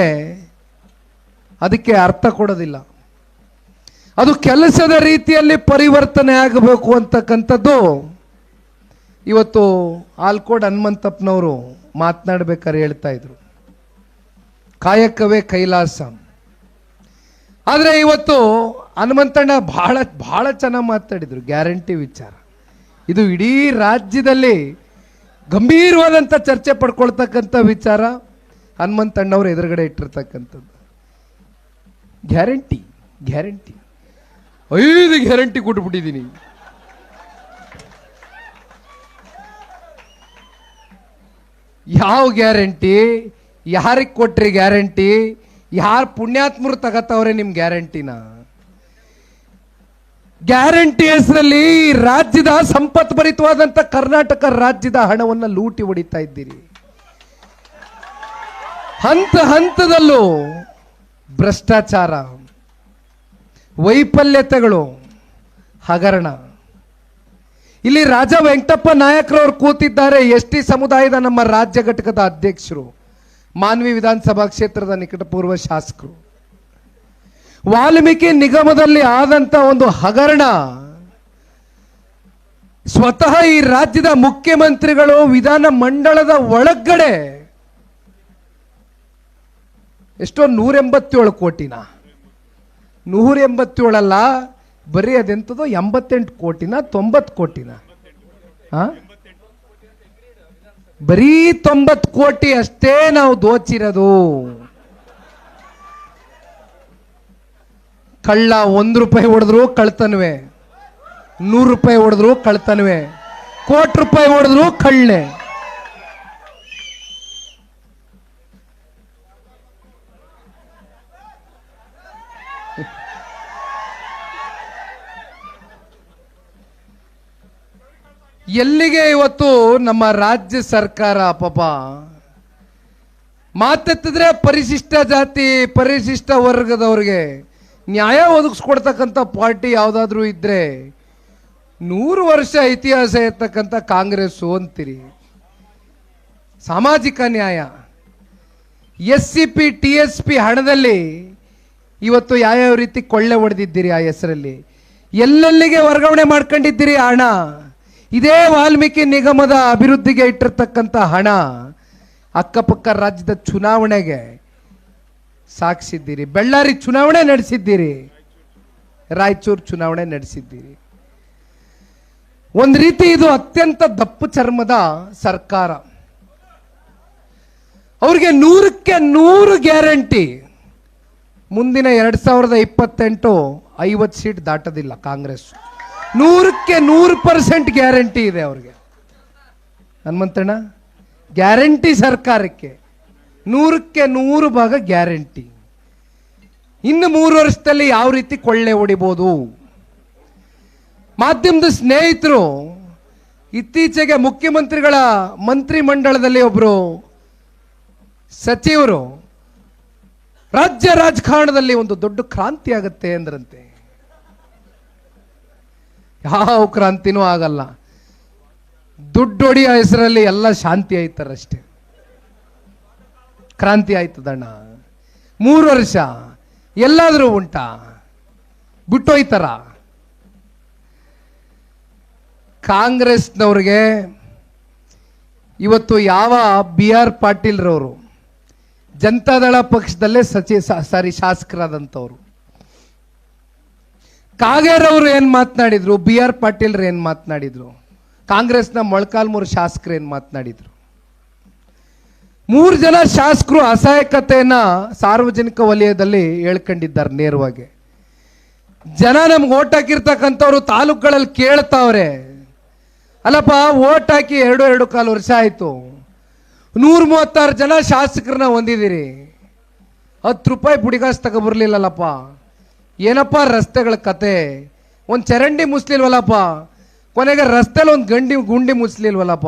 ಅದಕ್ಕೆ ಅರ್ಥ ಕೊಡೋದಿಲ್ಲ. ಅದು ಕೆಲಸದ ರೀತಿಯಲ್ಲಿ ಪರಿವರ್ತನೆ ಆಗಬೇಕು ಅಂತಕ್ಕಂಥದ್ದು ಇವತ್ತು ಆಲ್ಕೋಡ್ ಹನುಮಂತಪ್ಪನವರು ಮಾತನಾಡಬೇಕಾದ್ರೆ ಹೇಳ್ತಾ ಇದ್ರು. ಕಾಯಕವೇ ಕೈಲಾಸ. ಆದರೆ ಇವತ್ತು ಹನುಮಂತಣ್ಣ ಬಹಳ ಬಹಳ ಚೆನ್ನಾಗಿ ಮಾತಾಡಿದರು, ಗ್ಯಾರಂಟಿ ವಿಚಾರ. ಇದು ಇಡೀ ರಾಜ್ಯದಲ್ಲಿ ಗಂಭೀರವಾದಂಥ ಚರ್ಚೆ ಪಡ್ಕೊಳ್ತಕ್ಕಂಥ ವಿಚಾರ ಹನುಮಂತಣ್ಣವ್ರ ಎದುರುಗಡೆ ಇಟ್ಟಿರ್ತಕ್ಕಂಥದ್ದು. Guarantee guarantee. ಐದು ಗ್ಯಾರಂಟಿ ಕೊಟ್ಬಿಟ್ಟಿದ್ದೀನಿ. ಯಾವ ಗ್ಯಾರಂಟಿ? ಯಾರಿಗೆ ಕೊಟ್ರಿ ಗ್ಯಾರಂಟಿ? ಯಾರು ಪುಣ್ಯಾತ್ಮರು ತಗತ್ತವ್ರೆ ನಿಮ್ ಗ್ಯಾರಂಟಿನ? ಗ್ಯಾರಂಟಿ ಹೆಸರಲ್ಲಿ ರಾಜ್ಯದ ಸಂಪತ್ಭರಿತವಾದಂಥ ಕರ್ನಾಟಕ ರಾಜ್ಯದ ಹಣವನ್ನು ಲೂಟಿ ಹೊಡಿತಾ ಇದ್ದೀರಿ. ಹಂತ ಹಂತದಲ್ಲೂ ಭ್ರಷ್ಟಾಚಾರ, ವೈಫಲ್ಯತೆಗಳು, ಹಗರಣ. ಇಲ್ಲಿ ರಾಜ ವೆಂಕಟಪ್ಪ ನಾಯಕರವರು ಕೂತಿದ್ದಾರೆ, ಎಸ್ ಟಿ ಸಮುದಾಯದ ನಮ್ಮ ರಾಜ್ಯ ಘಟಕದ ಅಧ್ಯಕ್ಷರು. ಮಾನ್ವಿ ವಿಧಾನಸಭಾ ಕ್ಷೇತ್ರದ ನಿಕಟಪೂರ್ವ ಶಾಸಕರು. ವಾಲ್ಮೀಕಿ ನಿಗಮದಲ್ಲಿ ಆದಂತ ಒಂದು ಹಗರಣ. ಸ್ವತಃ ಈ ರಾಜ್ಯದ ಮುಖ್ಯಮಂತ್ರಿಗಳು ವಿಧಾನ ಮಂಡಳದ ಒಳಗಡೆ ಎಷ್ಟೋ ನೂರೆಂಬತ್ತೇಳು ಕೋಟಿನ. ನೂರ ಎಂಬತ್ತೇಳಲ್ಲ ಬರೀ ಅದೆಂಥದ್ದು ಎಂಬತ್ತೆಂಟು ಕೋಟಿನ, ತೊಂಬತ್ತು ಕೋಟಿನ. ಆ? ಬರೀ ತೊಂಬತ್ತು ಕೋಟಿ ಅಷ್ಟೇ ನಾವು ದೋಚಿರೋದು. ಕಳ್ಳ ಒಂದು ರೂಪಾಯಿ ಹೊಡೆದ್ರು ಕಳ್ತನ್ವೆ, ನೂರು ರೂಪಾಯಿ ಹೊಡೆದ್ರು ಕಳ್ತನ್ವೆ, ಕೋಟಿ ರೂಪಾಯಿ ಹೊಡೆದ್ರು ಕಳ್ಳೆ. ಎಲ್ಲಿಗೆ ಇವತ್ತು ನಮ್ಮ ರಾಜ್ಯ ಸರ್ಕಾರ ಪಾಪ? ಮಾತೆತ್ತಿದ್ರೆ ಪರಿಶಿಷ್ಟ ಜಾತಿ, ಪರಿಶಿಷ್ಟ ವರ್ಗದವ್ರಿಗೆ ನ್ಯಾಯ ಒದಗಿಸ್ಕೊಡ್ತಕ್ಕಂಥ ಪಾರ್ಟಿ ಯಾವುದಾದ್ರೂ ಇದ್ರೆ ನೂರು ವರ್ಷ ಇತಿಹಾಸ ಇರ್ತಕ್ಕಂಥ ಕಾಂಗ್ರೆಸ್ಸು ಅಂತೀರಿ. ಸಾಮಾಜಿಕ ನ್ಯಾಯ. S C P, T S P ಹಣದಲ್ಲಿ ಇವತ್ತು ಯಾವ್ಯಾವ ರೀತಿ ಕೊಳ್ಳೆ ಹೊಡೆದಿದ್ದೀರಿ ಆ ಹೆಸರಲ್ಲಿ? ಎಲ್ಲೆಲ್ಲಿಗೆ ವರ್ಗಾವಣೆ ಮಾಡ್ಕೊಂಡಿದ್ದೀರಿ ಆ ಹಣ? ಇದೇ ವಾಲ್ಮೀಕಿ ನಿಗಮದ ಅಭಿವೃದ್ಧಿಗೆ ಇಟ್ಟಿರ್ತಕ್ಕಂಥ ಹಣ ಅಕ್ಕಪಕ್ಕ ರಾಜ್ಯದ ಚುನಾವಣೆಗೆ ಸಾಗಿಸಿದ್ದೀರಿ ಬೆಳ್ಳಾರಿ ಚುನಾವಣೆ ನಡೆಸಿದ್ದೀರಿ. ರಾಯಚೂರು ಚುನಾವಣೆ ನಡೆಸಿದ್ದೀರಿ. ಒಂದು ರೀತಿ ಇದು ಅತ್ಯಂತ ದಪ್ಪು ಚರ್ಮದ ಸರ್ಕಾರ. ಅವ್ರಿಗೆ ನೂರಕ್ಕೆ ನೂರು ಗ್ಯಾರಂಟಿ. ಮುಂದಿನ ಎರಡ್ ಸಾವಿರದ ಇಪ್ಪತ್ತೆಂಟು ಐವತ್ತು ಸೀಟ್ ದಾಟೋದಿಲ್ಲ ಕಾಂಗ್ರೆಸ್. ನೂರಕ್ಕೆ ನೂರು ಪರ್ಸೆಂಟ್ ಗ್ಯಾರಂಟಿ ಇದೆ ಅವ್ರಿಗೆ. ಹನುಮಂತಣ್ಣ, ಗ್ಯಾರಂಟಿ ಸರ್ಕಾರಕ್ಕೆ ನೂರಕ್ಕೆ ನೂರು ಭಾಗ ಗ್ಯಾರಂಟಿ. ಇನ್ನು ಮೂರು ವರ್ಷದಲ್ಲಿ ಯಾವ ರೀತಿ ಕೊಳ್ಳೆ ಹೊಡಿಬೋದು? ಮಾಧ್ಯಮದ ಸ್ನೇಹಿತರು ಇತ್ತೀಚೆಗೆ ಮುಖ್ಯಮಂತ್ರಿಗಳ ಮಂತ್ರಿ ಮಂಡಳದಲ್ಲಿ ಒಬ್ಬರು ಸಚಿವರು, ರಾಜ್ಯ ರಾಜಕಾರಣದಲ್ಲಿ ಒಂದು ದೊಡ್ಡ ಕ್ರಾಂತಿ ಆಗುತ್ತೆ ಅಂದ್ರಂತೆ. ಯಾವ ಕ್ರಾಂತಿನೂ ಆಗಲ್ಲ. ದುಡ್ಡೊಡಿಯ ಹೆಸರಲ್ಲಿ ಎಲ್ಲ ಶಾಂತಿ ಆಯ್ತಾರಷ್ಟೇ. ಕ್ರಾಂತಿ ಆಯ್ತದಣ್ಣ ಮೂರು ವರ್ಷ, ಎಲ್ಲಾದರೂ ಉಂಟಾ? ಬಿಟ್ಟೋಯ್ತಾರ? ಕಾಂಗ್ರೆಸ್ನವ್ರಿಗೆ ಇವತ್ತು ಯಾವ ಬಿ ಆರ್ ಪಾಟೀಲ್ರವರು, ಜನತಾದಳ ಪಕ್ಷದಲ್ಲೇ ಸಚಿ ಸಾರಿ ಶಾಸಕರಾದಂಥವ್ರು. ಕಾಗೇರವರು ಏನು ಮಾತನಾಡಿದ್ರು? ಬಿ ಆರ್ ಪಾಟೀಲ್ರು ಏನು ಮಾತನಾಡಿದ್ರು? ಕಾಂಗ್ರೆಸ್ನ ಮೊಳಕಾಲ್ಮೂರು ಶಾಸಕರು ಏನು ಮಾತನಾಡಿದ್ರು? ಮೂರು ಜನ ಶಾಸಕರು ಅಸಹಾಯಕತೆಯನ್ನ ಸಾರ್ವಜನಿಕ ವಲಯದಲ್ಲಿ ಹೇಳ್ಕೊಂಡಿದ್ದಾರೆ ನೇರವಾಗಿ. ಜನ ನಮ್ಗೆ ಓಟ್ ಹಾಕಿರ್ತಕ್ಕಂಥವ್ರು ತಾಲೂಕುಗಳಲ್ಲಿ ಕೇಳ್ತಾವ್ರೆ. ಅಲ್ಲಪ್ಪ, ಓಟ್ ಹಾಕಿ ಎರಡು ಎರಡು ಕಾಲು ವರ್ಷ ಆಯ್ತು. ನೂರ ಮೂವತ್ತಾರು ಜನ ಶಾಸಕರನ್ನ ಹೊಂದಿದ್ದೀರಿ. ಹತ್ತು ರೂಪಾಯಿ ಪುಡಿಗಾಸ್ ತಗೊಬರ್ಲಿಲ್ಲಲ್ಲಪ್ಪ. ಏನಪ್ಪ ರಸ್ತೆಗಳ ಕತೆ? ಒಂದು ಚರಂಡಿ ಮುಸ್ಲಿಲ್ವಲ್ಲಪ್ಪ? ಕೊನೆಗೆ ರಸ್ತೆಲಿ ಒಂದು ಗಂಡಿ ಗುಂಡಿ ಮುಸ್ಲಿಲ್ವಲ್ಲಪ್ಪ?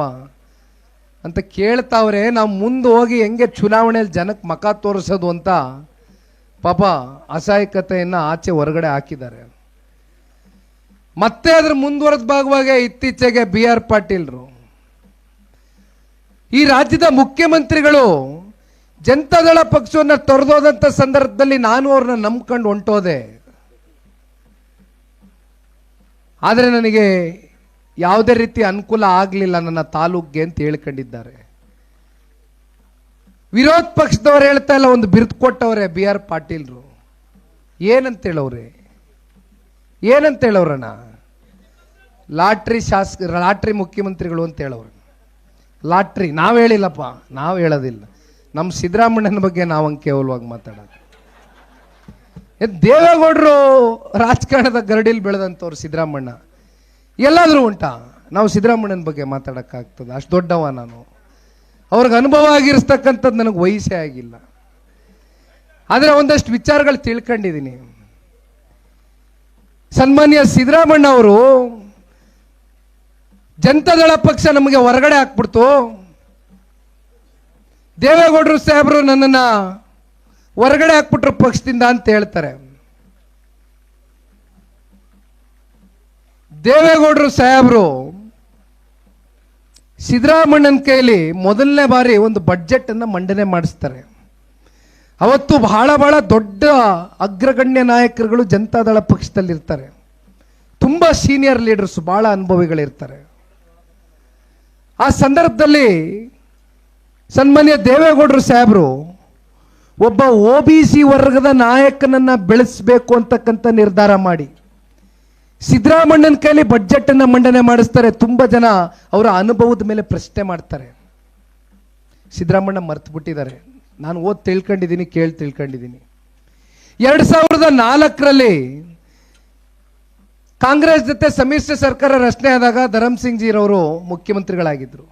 ಅಂತ ಕೇಳ್ತಾವ್ರೆ, ನಾವು ಮುಂದೆ ಹೋಗಿ ಹೆಂಗೆ ಚುನಾವಣೆಯಲ್ಲಿ ಜನಕ್ಕೆ ಮಕ ತೋರಿಸೋದು ಅಂತ ಪಾಪ ಅಸಹಾಯಕತೆಯನ್ನು ಆಚೆ ಹೊರಗಡೆ ಹಾಕಿದ್ದಾರೆ. ಮತ್ತೆ ಅದ್ರ ಮುಂದುವರೆದ ಭಾಗವಾಗಿ ಇತ್ತೀಚೆಗೆ ಬಿ ಆರ್ ಪಾಟೀಲ್ರು. ಈ ರಾಜ್ಯದ ಮುಖ್ಯಮಂತ್ರಿಗಳು ಜನತಾದಳ ಪಕ್ಷವನ್ನು ತೊರೆದೋದಂಥ ಸಂದರ್ಭದಲ್ಲಿ ನಾನು ಅವ್ರನ್ನ ನಂಬ್ಕೊಂಡು ಹೊಂಟೋದೆ. ಆದರೆ ನನಗೆ ಯಾವುದೇ ರೀತಿ ಅನುಕೂಲ ಆಗಲಿಲ್ಲ ನನ್ನ ತಾಲೂಕ್ಗೆ ಅಂತ ಹೇಳ್ಕೊಂಡಿದ್ದಾರೆ. ವಿರೋಧ ಪಕ್ಷದವ್ರು ಹೇಳ್ತಾ ಇಲ್ಲ, ಒಂದು ಬಿರುದು ಕೊಟ್ಟವ್ರೆ ಬಿ ಆರ್ ಪಾಟೀಲ್ರು. ಏನಂತ ಹೇಳವ್ರೆ ಏನಂತ ಹೇಳೋರಣ ಲಾಟ್ರಿ ಶಾಸಕ ಲಾಟ್ರಿ ಮುಖ್ಯಮಂತ್ರಿಗಳು ಅಂತ ಹೇಳೋರು ಲಾಟ್ರಿ, ನಾವು ಹೇಳಿಲ್ಲಪ್ಪ, ನಾವು ಹೇಳೋದಿಲ್ಲ. ನಮ್ಮ ಸಿದ್ದರಾಮಣ್ಣನ ಬಗ್ಗೆ ನಾವು ಕೇವಲವಾಗಿ ಮಾತಾಡೋದು. ದೇವೇಗೌಡರು ರಾಜಕಾರಣದ ಗರಡಿಲಿ ಬೆಳೆದಂಥವ್ರು ಸಿದ್ದರಾಮಣ್ಣ ಎಲ್ಲಾದರೂ ಉಂಟಾ? ನಾವು ಸಿದ್ದರಾಮಣ್ಣನ ಬಗ್ಗೆ ಮಾತಾಡೋಕ್ಕಾಗ್ತದೆ? ಅಷ್ಟು ದೊಡ್ಡವ ನಾನು. ಅವ್ರಿಗೆ ಅನುಭವ ಆಗಿರಿಸ್ತಕ್ಕಂಥದ್ದು ನನಗೆ ವಯಸ್ಸೇ ಆಗಿಲ್ಲ. ಆದರೆ ಒಂದಷ್ಟು ವಿಚಾರಗಳು ತಿಳ್ಕೊಂಡಿದ್ದೀನಿ ಸನ್ಮಾನ್ಯ ಸಿದ್ದರಾಮಣ್ಣ ಅವರು ಜನತಾದಳ ಪಕ್ಷ ನಮಗೆ ಹೊರಗಡೆ ಹಾಕ್ಬಿಡ್ತು. ದೇವೇಗೌಡರು ಸಾಹೇಬರು ನನ್ನನ್ನು ಹೊರಗಡೆ ಹಾಕ್ಬಿಟ್ರು ಪಕ್ಷದಿಂದ ಅಂತ ಹೇಳ್ತಾರೆ. ದೇವೇಗೌಡರು ಸಾಹೇಬರು ಸಿದ್ದರಾಮಣ್ಣನ ಕೈಲಿ ಮೊದಲನೇ ಬಾರಿ ಒಂದು ಬಡ್ಜೆಟ್ ಅನ್ನ ಮಂಡನೆ ಮಾಡಿಸ್ತಾರೆ. ಅವತ್ತು ಬಹಳ ಬಹಳ ದೊಡ್ಡ ಅಗ್ರಗಣ್ಯ ನಾಯಕರುಗಳು ಜನತಾದಳ ಪಕ್ಷದಲ್ಲಿರ್ತಾರೆ. ತುಂಬ ಸೀನಿಯರ್ ಲೀಡರ್ಸ್, ಬಹಳ ಅನುಭವಿಗಳಿರ್ತಾರೆ. ಆ ಸಂದರ್ಭದಲ್ಲಿ ಸನ್ಮಾನ್ಯ ದೇವೇಗೌಡರು ಸಾಹೇಬರು ಒಬ್ಬ ಒ ಬಿ ಸಿ ವರ್ಗದ ನಾಯಕನನ್ನ ಬೆಳೆಸಬೇಕು ಅಂತಕ್ಕಂಥ ನಿರ್ಧಾರ ಮಾಡಿ. ಸಿದ್ದರಾಮಣ್ಣನ ಕೈಲಿ ಬಜೆಟ್ ಅನ್ನ ಮಂಡನೆ ಮಾಡಿಸ್ತಾರೆ. ತುಂಬ ಜನ ಅವರ ಅನುಭವದ ಮೇಲೆ ಪ್ರಶ್ನೆ ಮಾಡ್ತಾರೆ. ಸಿದ್ದರಾಮಣ್ಣ ಮರ್ತು ಬಿಟ್ಟಿದ್ದಾರೆ ನಾನು ಓದ್ ತಿಳ್ಕೊಂಡಿದ್ದೀನಿ, ಕೇಳಿ ತಿಳ್ಕೊಂಡಿದ್ದೀನಿ. ಎರಡು ಸಾವಿರದ ನಾಲ್ಕರಲ್ಲಿ ಕಾಂಗ್ರೆಸ್ ಜೊತೆ ಸಮ್ಮಿಶ್ರ ಸರ್ಕಾರ ರಚನೆ ಆದಾಗ ಧರಮ್ ಸಿಂಗ್ ಜೀರವರು ಮುಖ್ಯಮಂತ್ರಿಗಳಾಗಿದ್ರು.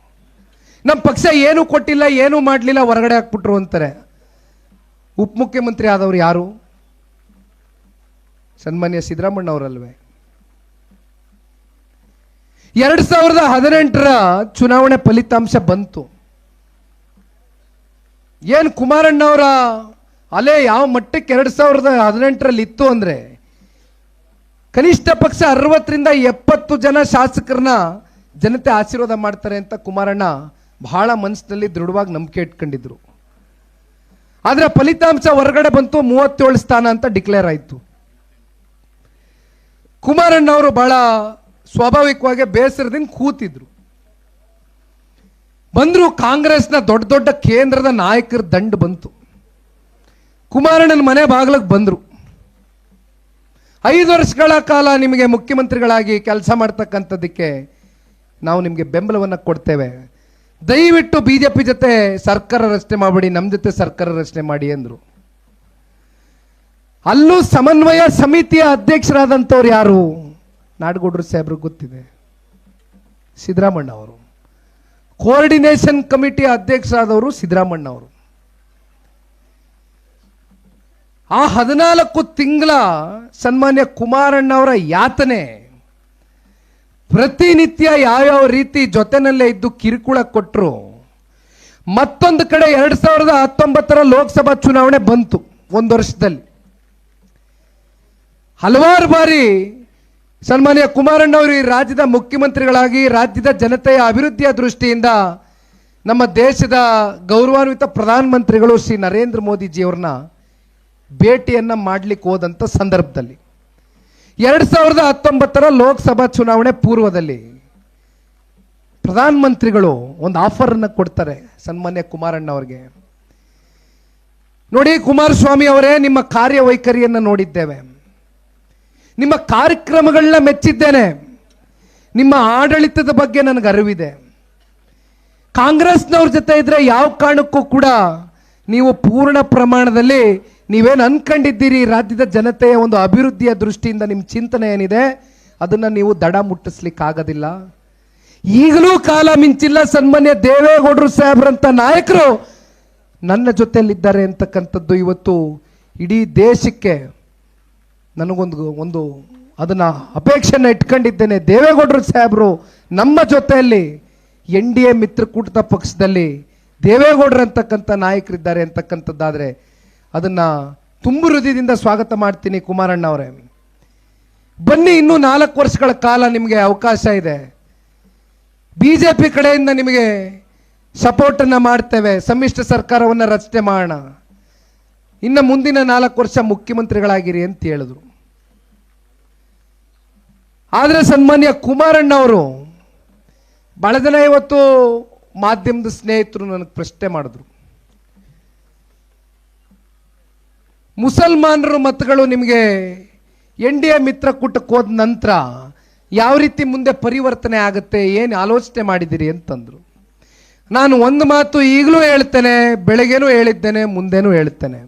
ನಮ್ಮ ಪಕ್ಷ ಏನು ಕೊಟ್ಟಿಲ್ಲ, ಏನು ಮಾಡಲಿಲ್ಲ, ಹೊರಗಡೆ ಹಾಕ್ಬಿಟ್ರು ಅಂತಾರೆ. ಉಪಮುಖ್ಯಮಂತ್ರಿ ಆದವರು ಯಾರು? ಸನ್ಮಾನ್ಯ ಸಿದ್ದರಾಮಣ್ಣ ಅವರಲ್ವೇ ಎರಡ್ ಸಾವಿರದ ಹದಿನೆಂಟರ ಚುನಾವಣೆ ಫಲಿತಾಂಶ ಬಂತು. ಏನು ಕುಮಾರಣ್ಣ ಅವರ ಅಲೆ ಯಾವ ಮಟ್ಟಕ್ಕೆ ಎರಡ್ ಸಾವಿರದ ಹದಿನೆಂಟರಲ್ಲಿ ಇತ್ತು ಅಂದ್ರೆ, ಕನಿಷ್ಠ ಪಕ್ಷ ಅರವತ್ತರಿಂದ ಎಪ್ಪತ್ತು ಜನ ಶಾಸಕರನ್ನ ಜನತೆ ಆಶೀರ್ವಾದ ಮಾಡ್ತಾರೆ ಅಂತ ಕುಮಾರಣ್ಣ ಬಹಳ ಮನಸ್ಸಿನಲ್ಲಿ ದೃಢವಾಗಿ ನಂಬಿಕೆ ಇಟ್ಕೊಂಡಿದ್ರು. ಆದ್ರೆ ಫಲಿತಾಂಶ ಹೊರಗಡೆ ಬಂತು ಮೂವತ್ತೇಳು ಸ್ಥಾನ ಅಂತ ಡಿಕ್ಲೇರ್ ಆಯಿತು. ಕುಮಾರಣ್ಣ ಅವರು ಬಹಳ ಸ್ವಾಭಾವಿಕವಾಗಿ ಬೇಸರದಿಂದ ಕೂತಿದ್ರು. ಬಂದ್ರು ಕಾಂಗ್ರೆಸ್ನ ದೊಡ್ಡ ದೊಡ್ಡ ಕೇಂದ್ರದ ನಾಯಕರ ದಂಡ ಬಂತು. ಕುಮಾರಣ್ಣನ ಮನೆ ಬಾಗಿಲಿಗೆ ಬಂದರು. ಐದು ವರ್ಷಗಳ ಕಾಲ ನಿಮಗೆ ಮುಖ್ಯಮಂತ್ರಿಗಳಾಗಿ ಕೆಲಸ ಮಾಡ್ತಕ್ಕಂಥದ್ದಕ್ಕೆ ನಾವು ನಿಮಗೆ ಬೆಂಬಲವನ್ನು ಕೊಡ್ತೇವೆ. ದಯವಿಟ್ಟು ಬಿಜೆಪಿ ಜೊತೆ ಸರ್ಕಾರ ರಚನೆ ಮಾಡಬೇಡಿ ನಮ್ಮ ಜೊತೆ ಸರ್ಕಾರ ರಚನೆ ಮಾಡಿ ಅಂದ್ರು. ಅಲ್ಲೂ ಸಮನ್ವಯ ಸಮಿತಿಯ ಅಧ್ಯಕ್ಷರಾದಂಥವ್ರು ಯಾರು? ನಾಡಗೌಡರು ಸಾಹೇಬ್ರಿಗೆ ಗೊತ್ತಿದೆ. ಸಿದ್ದರಾಮಣ್ಣ ಅವರು. ಕೋಆರ್ಡಿನೇಷನ್ ಕಮಿಟಿಯ ಅಧ್ಯಕ್ಷರಾದವರು ಸಿದ್ದರಾಮಣ್ಣ ಅವರು. ಆ ಹದಿನಾಲ್ಕು ತಿಂಗಳ ಸನ್ಮಾನ್ಯ ಕುಮಾರಣ್ಣ ಅವರ ಯಾತನೆ ಪ್ರತಿನಿತ್ಯ ಯಾವ್ಯಾವ ರೀತಿ ಜೊತೆನಲ್ಲೇ ಇದ್ದು ಕಿರುಕುಳ ಕೊಟ್ಟರು ಮತ್ತೊಂದು ಕಡೆ ಎರಡ್ ಸಾವಿರದ ಹತ್ತೊಂಬತ್ತರ ಲೋಕಸಭಾ ಚುನಾವಣೆ ಬಂತು ಒಂದು ವರ್ಷದಲ್ಲಿ. ಹಲವಾರು ಬಾರಿ ಸನ್ಮಾನ್ಯ ಕುಮಾರಣ್ಣ ಅವರು ಈ ರಾಜ್ಯದ ಮುಖ್ಯಮಂತ್ರಿಗಳಾಗಿ ರಾಜ್ಯದ ಜನತೆಯ ಅಭಿವೃದ್ಧಿಯ ದೃಷ್ಟಿಯಿಂದ ನಮ್ಮ ದೇಶದ ಗೌರವಾನ್ವಿತ ಪ್ರಧಾನಮಂತ್ರಿಗಳು ಶ್ರೀ ನರೇಂದ್ರ ಮೋದಿಜಿಯವ್ರನ್ನ ಭೇಟಿಯನ್ನ ಮಾಡ್ಲಿಕ್ಕೆ ಹೋದಂಥ ಸಂದರ್ಭದಲ್ಲಿ. ಎರಡ್ ಸಾವಿರದ ಹತ್ತೊಂಬತ್ತರ ಲೋಕಸಭಾ ಚುನಾವಣೆ ಪೂರ್ವದಲ್ಲಿ ಪ್ರಧಾನಮಂತ್ರಿಗಳು ಒಂದು ಆಫರ್ ಅನ್ನ ಕೊಡ್ತಾರೆ ಸನ್ಮಾನ್ಯ ಕುಮಾರಣ್ಣ ಅವರಿಗೆ. ನೋಡಿ ಕುಮಾರಸ್ವಾಮಿ ಅವರೇ ನಿಮ್ಮ ಕಾರ್ಯವೈಖರಿಯನ್ನು ನೋಡಿದ್ದೇವೆ. ನಿಮ್ಮ ಕಾರ್ಯಕ್ರಮಗಳನ್ನ ಮೆಚ್ಚಿದ್ದೇನೆ. ನಿಮ್ಮ ಆಡಳಿತದ ಬಗ್ಗೆ ನನಗೆ ಅರಿವಿದೆ. ಕಾಂಗ್ರೆಸ್ನವ್ರ ಜೊತೆ ಇದ್ರೆ ಯಾವ ಕಾರಣಕ್ಕೂ ಕೂಡ ನೀವು ಪೂರ್ಣ ಪ್ರಮಾಣದಲ್ಲಿ ನೀವೇನು ಅನ್ಕೊಂಡಿದ್ದೀರಿ ರಾಜ್ಯದ ಜನತೆಯ ಒಂದು ಅಭಿವೃದ್ಧಿಯ ದೃಷ್ಟಿಯಿಂದ ನಿಮ್ಮ ಚಿಂತನೆ ಏನಿದೆ? ಅದನ್ನು ನೀವು ದಡ ಮುಟ್ಟಿಸ್ಲಿಕ್ಕಾಗೋದಿಲ್ಲ. ಈಗಲೂ ಕಾಲ ಮಿಂಚಿಲ್ಲ ಸನ್ಮಾನ್ಯ ದೇವೇಗೌಡರು ಸಾಹೇಬ್ರಂಥ ನಾಯಕರು ನನ್ನ ಜೊತೆಯಲ್ಲಿದ್ದಾರೆ ಅಂತಕ್ಕಂಥದ್ದು ಇವತ್ತು ಇಡೀ ದೇಶಕ್ಕೆ ನನಗೊಂದು ಒಂದು ಅದನ್ನ ಅಪೇಕ್ಷೆನ ಇಟ್ಕೊಂಡಿದ್ದೇನೆ. ದೇವೇಗೌಡರು ಸಾಹೇಬರು ನಮ್ಮ ಜೊತೆಯಲ್ಲಿ ಎನ್ ಡಿ ಎ ಮಿತ್ರಕೂಟದ ಪಕ್ಷದಲ್ಲಿ ದೇವೇಗೌಡರು ಅಂತಕ್ಕಂಥ ನಾಯಕರಿದ್ದಾರೆ ಅಂತಕ್ಕಂಥದ್ದಾದ್ರೆ ಅದನ್ನ ತುಂಬು ಹೃದಯದಿಂದ ಸ್ವಾಗತ ಮಾಡ್ತೀನಿ ಕುಮಾರಣ್ಣ ಅವರೇ ಬನ್ನಿ ಇನ್ನೂ ನಾಲ್ಕು ವರ್ಷಗಳ ಕಾಲ ನಿಮಗೆ ಅವಕಾಶ ಇದೆ. ಬಿಜೆಪಿ ಕಡೆಯಿಂದ ನಿಮಗೆ ಸಪೋರ್ಟ್ ಅನ್ನ ಮಾಡ್ತೇವೆ. ಸಮ್ಮಿಶ್ರ ಸರ್ಕಾರವನ್ನ ರಚನೆ ಮಾಡೋಣ. ಇನ್ನು ಮುಂದಿನ ನಾಲ್ಕು ವರ್ಷ ಮುಖ್ಯಮಂತ್ರಿಗಳಾಗಿರಿ ಅಂತ ಹೇಳಿದ್ರು. ಆದರೆ ಸನ್ಮಾನ್ಯ ಕುಮಾರಣ್ಣ ಅವರು ಬಹಳ ಜನ ಇವತ್ತು ಮಾಧ್ಯಮದ ಸ್ನೇಹಿತರು ನನಗೆ ಪ್ರಶ್ನೆ ಮಾಡಿದ್ರು. ಮುಸಲ್ಮಾನರ ಮತಗಳು ನಿಮಗೆ ಎನ್ ಡಿ ಎ ಮಿತ್ರಕೂಟಕ್ಕೆ ಹೋದ ನಂತರ ಯಾವ ರೀತಿ ಮುಂದೆ ಪರಿವರ್ತನೆ ಆಗುತ್ತೆ, ಏನು ಆಲೋಚನೆ ಮಾಡಿದ್ದೀರಿ ಅಂತಂದರು. ನಾನು ಒಂದು ಮಾತು ಈಗಲೂ ಹೇಳ್ತೇನೆ, ಬೆಳಗ್ಗೆನೂ ಹೇಳಿದ್ದೇನೆ, ಮುಂದೆನೂ ಹೇಳ್ತೇನೆ.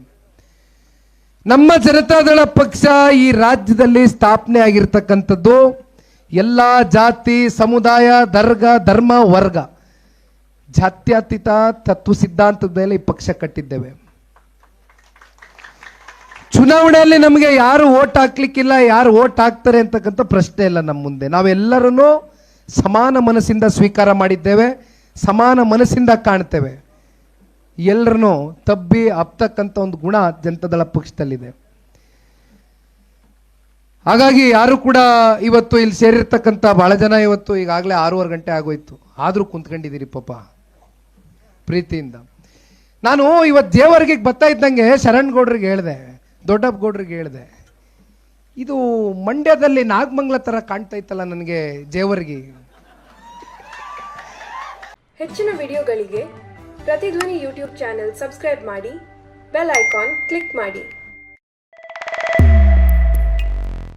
ನಮ್ಮ ಜನತಾದಳ ಪಕ್ಷ ಈ ರಾಜ್ಯದಲ್ಲಿ ಸ್ಥಾಪನೆ ಆಗಿರ್ತಕ್ಕಂಥದ್ದು ಎಲ್ಲ ಜಾತಿ, ಸಮುದಾಯ ದರ್ಗ ಧರ್ಮ, ವರ್ಗ. ಜಾತ್ಯತೀತ ತತ್ವ ಸಿದ್ಧಾಂತದ ಮೇಲೆ ಈ ಪಕ್ಷ ಕಟ್ಟಿದ್ದೇವೆ. ಚುನಾವಣೆಯಲ್ಲಿ ನಮಗೆ ಯಾರು ಓಟ್ ಹಾಕ್ಲಿಕ್ಕಿಲ್ಲ, ಯಾರು ಓಟ್ ಹಾಕ್ತಾರೆ ಅಂತಕ್ಕಂಥ ಪ್ರಶ್ನೆ ಇಲ್ಲ ನಮ್ಮ ಮುಂದೆ. ನಾವೆಲ್ಲರೂ ಸಮಾನ ಮನಸ್ಸಿಂದ ಸ್ವೀಕಾರ ಮಾಡಿದ್ದೇವೆ, ಸಮಾನ ಮನಸ್ಸಿಂದ ಕಾಣ್ತೇವೆ. ಎಲ್ಲರನ್ನೂ ತಬ್ಬಿ ಅಪ್ತಕ್ಕಂಥ ಒಂದು ಗುಣ ಜನತಾದಳ ಪಕ್ಷದಲ್ಲಿದೆ. ಹಾಗಾಗಿ ಯಾರು ಕೂಡ ಇವತ್ತು ಇಲ್ಲಿ ಸೇರಿರ್ತಕ್ಕಂಥ ಬಹಳ ಜನ ಇವತ್ತು ಈಗಾಗಲೇ ಆರೂವರೆ ಗಂಟೆ ಆಗೋಯ್ತು. ಆದರೂ ಕುಂತ್ಕೊಂಡಿದ್ದೀರಿ ಪಾಪ, ಪ್ರೀತಿಯಿಂದ. ನಾನು ಇವತ್ತು ದೇವರಿಗೆ ಬರ್ತಾ ಇದ್ದಂಗೆ ಶರಣ್ ಗೌಡ್ರಿಗೆ ಹೇಳಿದೆ. ದೊಡ್ಡಪ್ಪ ಗೌಡ್ರಿಗೆ ಹೇಳಿದೆ, ಇದು ಮಂಡ್ಯದಲ್ಲಿ ನಾಗಮಂಗ್ಲ ಥರ ಕಾಣ್ತಾ ಇತ್ತಲ್ಲ ನನಗೆ ಜೇವರ್ಗಿ. ಹೆಚ್ಚಿನ ವಿಡಿಯೋಗಳಿಗೆ ಪ್ರತಿಧ್ವನಿ ಯೂಟ್ಯೂಬ್ ಚಾನೆಲ್ ಸಬ್ಸ್ಕ್ರೈಬ್ ಮಾಡಿ, ಬೆಲ್ ಐಕಾನ್ ಕ್ಲಿಕ್ ಮಾಡಿ.